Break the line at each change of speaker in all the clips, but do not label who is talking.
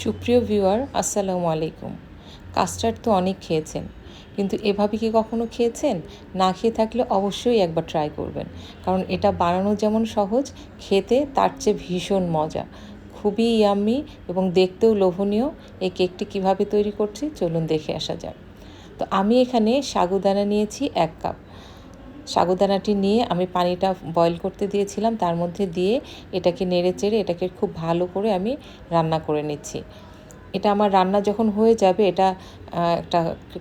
সুপ্রিয় ভিউয়ার, আসসালামু আলাইকুম। কাস্টার্ড তো অনেক খেয়েছেন, কিন্তু এভাবে কি কখনো খেয়েছেন? না খেয়ে থাকলে অবশ্যই একবার ট্রাই করবেন, কারণ এটা বানানো যেমন সহজ, খেতে তার চেয়ে ভীষণ মজা। খুবই ইয়াম্মি এবং দেখতেও লোভনীয়। এই কেকটি কীভাবে তৈরি করছি, চলুন দেখে আসা যাক। তো আমি এখানে সাগুদানা নিয়েছি এক কাপ সাগুদানাটি নিয়ে আমি পানিটা বয়ল করতে দিয়েছিলাম। তার মধ্যে দিয়ে এটাকে নেড়ে চেড়ে এটাকে খুব ভালো করে আমি রান্না করে নিচ্ছি। এটা আমার রান্না যখন হয়ে যাবে, এটা একটা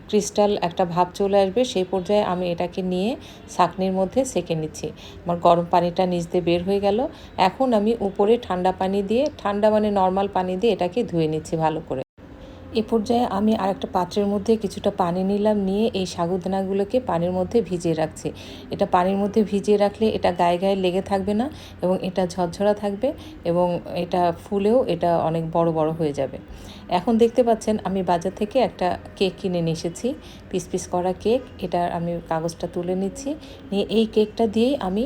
ক্রিস্টাল একটা ভাব চলে আসবে। সেই পর্যায়ে আমি এটাকে নিয়ে ছাকনির মধ্যে সেকে নিচ্ছি। আমার গরম পানিটা নিচ দিয়ে বের হয়ে গেল। এখন আমি উপরে ঠান্ডা পানি দিয়ে, ঠান্ডা মানে নর্মাল পানি দিয়ে এটাকে ধুয়ে নিচ্ছি ভালো করে। এ পর্যায়ে আমি আর একটা পাত্রের মধ্যে কিছুটা পানি নিলাম, নিয়ে এই সাগুদানাগুলোকে পানির মধ্যে ভিজিয়ে রাখছি। এটা পানির মধ্যে ভিজিয়ে রাখলে এটা গায়ে গায়ে লেগে থাকবে না এবং এটা ঝরঝরা থাকবে এবং এটা ফুলেও এটা অনেক বড় বড় হয়ে যাবে। এখন দেখতে পাচ্ছেন আমি বাজার থেকে একটা কেক কিনে নিয়ে এসেছি, পিস পিস করা কেক। এটা আমি কাগজটা তুলে নিচ্ছি, নিয়ে এই কেকটা দিয়েই আমি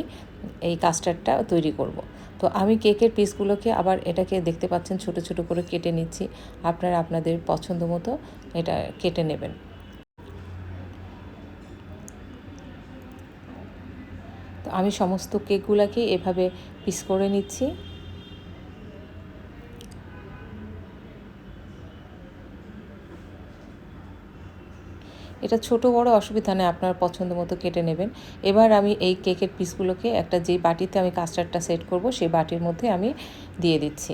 এই কাস্টার্ডটা তৈরি করব। তো আমি কেকের পিসগুলোকে আবার এটাকে দেখতে পাচ্ছেন, ছোট ছোট করে কেটে নিচ্ছি। আপনারা আপনাদের পছন্দ মতো এটা কেটে নেবেন। তো আমি সমস্ত কেকগুলোকে এভাবে পিস করে নিচ্ছি। এটা ছোট বড় অসুবিধা নেই আপনার পছন্দ মতো কেটে নেবেন। এবার আমি এই কেকের পিসগুলোকে একটা যে বাটিতে আমি কাস্টার্ডটা সেট করব সেই বাটির মধ্যে আমি দিয়ে দিচ্ছি।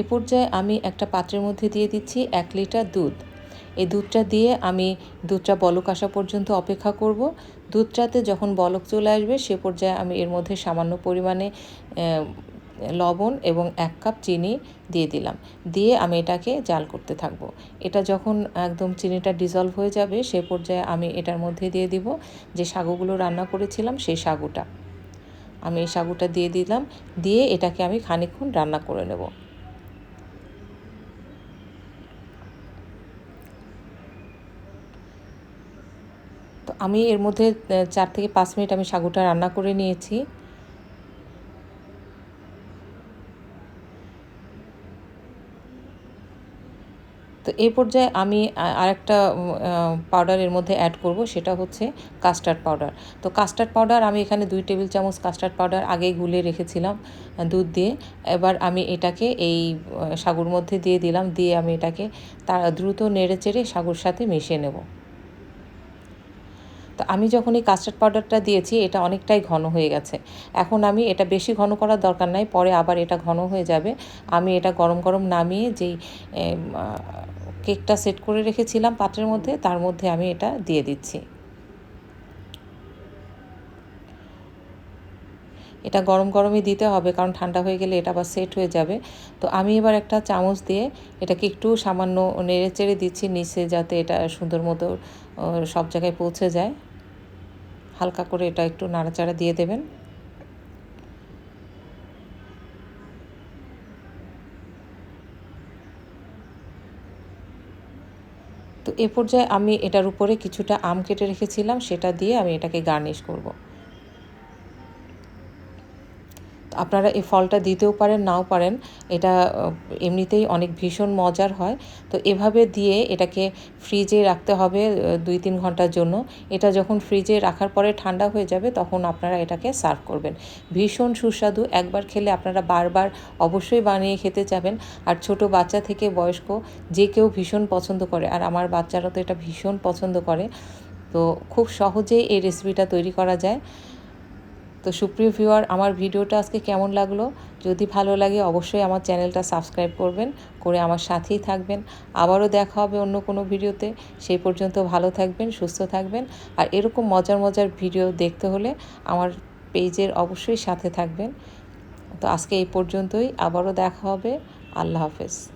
এ পর্যায়ে আমি একটা পাত্রের মধ্যে দিয়ে দিচ্ছি এক লিটার দুধ। এই দুধটা দিয়ে আমি দুধটা বলক আসা পর্যন্ত অপেক্ষা করব। দুধটাতে যখন বলক চলে আসবে, সে পর্যায়ে আমি এর মধ্যে সামান্য পরিমাণে লবণ এবং এক কাপ চিনি দিয়ে দিলাম। দিয়ে আমি এটাকে জাল করতে থাকব। এটা যখন একদম চিনিটা ডিজলভ হয়ে যাবে, সে পর্যায়ে আমি এটার মধ্যে দিয়ে দিব যে সাগুগুলো রান্না করেছিলাম, সেই সাগুটা আমি এই সাগুটা দিয়ে দিলাম, দিয়ে এটাকে আমি খানিকক্ষণ রান্না করে নেব। তো আমি এর মধ্যে চার থেকে পাঁচ মিনিট আমি সাগুটা রান্না করে নিয়েছি। তো এই পর্যায়ে আমি আরেকটা পাউডার এর মধ্যে অ্যাড করব, সেটা হচ্ছে কাস্টার্ড পাউডার তো কাস্টার্ড পাউডার আমি এখানে দুই টেবিল চামচ কাস্টার্ড পাউডার আগে গুলে রেখেছিলাম দুধ দিয়ে। এবার আমি এটাকে এই সাগুর মধ্যে দিয়ে দিলাম, দিয়ে আমি এটাকে তার দ্রুত নেড়ে চেড়ে সাগুর সাথে মিশিয়ে নেব। তো আমি যখন এই কাস্টার্ড পাউডারটা দিয়েছি, এটা অনেকটাই ঘন হয়ে গেছে। এখন আমি এটা বেশি ঘন করার দরকার নাই, পরে আবার এটা ঘন হয়ে যাবে। আমি এটা গরম গরম নামিয়ে যেই কেকটা সেট করে রেখেছিলাম পাত্রের মধ্যে, তার মধ্যে আমি এটা দিয়ে দিচ্ছি। এটা গরম গরমই দিতে হবে, কারণ ঠান্ডা হয়ে গেলে এটা আবার সেট হয়ে যাবে। তো আমি এবার একটা চামচ দিয়ে এটাকে একটু সামান্য নেড়ে চেড়ে দিচ্ছি, নিচে যাতে এটা সুন্দর মতো সব জায়গায় পৌঁছে যায়। হালকা করে এটা একটু নাড়াচাড়া দিয়ে দেবেন। তো এ পর্যায়ে আমি এটার উপরে কিছুটা আম কেটে রেখেছিলাম, সেটা দিয়ে আমি এটাকে গার্নিশ করব। আপনারা এই ফলটা দিতেও পারেন, নাও পারেন। এটা এমনিতেই অনেক ভীষণ মজার হয়। তো এভাবে দিয়ে এটাকে ফ্রিজে রাখতে হবে দুই তিন ঘণ্টার জন্য। এটা যখন ফ্রিজে রাখার পরে ঠান্ডা হয়ে যাবে, তখন আপনারা এটাকে সার্ভ করবেন। ভীষণ সুস্বাদু। একবার খেলে আপনারা বারবার অবশ্যই বানিয়ে খেতে যাবেন আর ছোট বাচ্চা থেকে বয়স্ক যে কেউ ভীষণ পছন্দ করে, আর আমার বাচ্চারা তো এটা ভীষণ পছন্দ করে। তো খুব সহজেই এই রেসিপিটা তৈরি করা যায়। তো সুপ্রিয় ভিউয়ার, আমার ভিডিওটা আজকে কেমন লাগল? যদি ভালো লাগে অবশ্যই আমার চ্যানেলটা সাবস্ক্রাইব করবেন, করে আমার সাথেই থাকবেন। আবারও দেখা হবে অন্য কোনো ভিডিওতে। সেই পর্যন্ত ভালো থাকবেন, সুস্থ থাকবেন। আর এরকম মজার মজার ভিডিও দেখতে হলে আমার পেজের অবশ্যই সাথে থাকবেন। তো আজকে এই পর্যন্তই। আবারও দেখা হবে। আল্লাহ হাফেজ।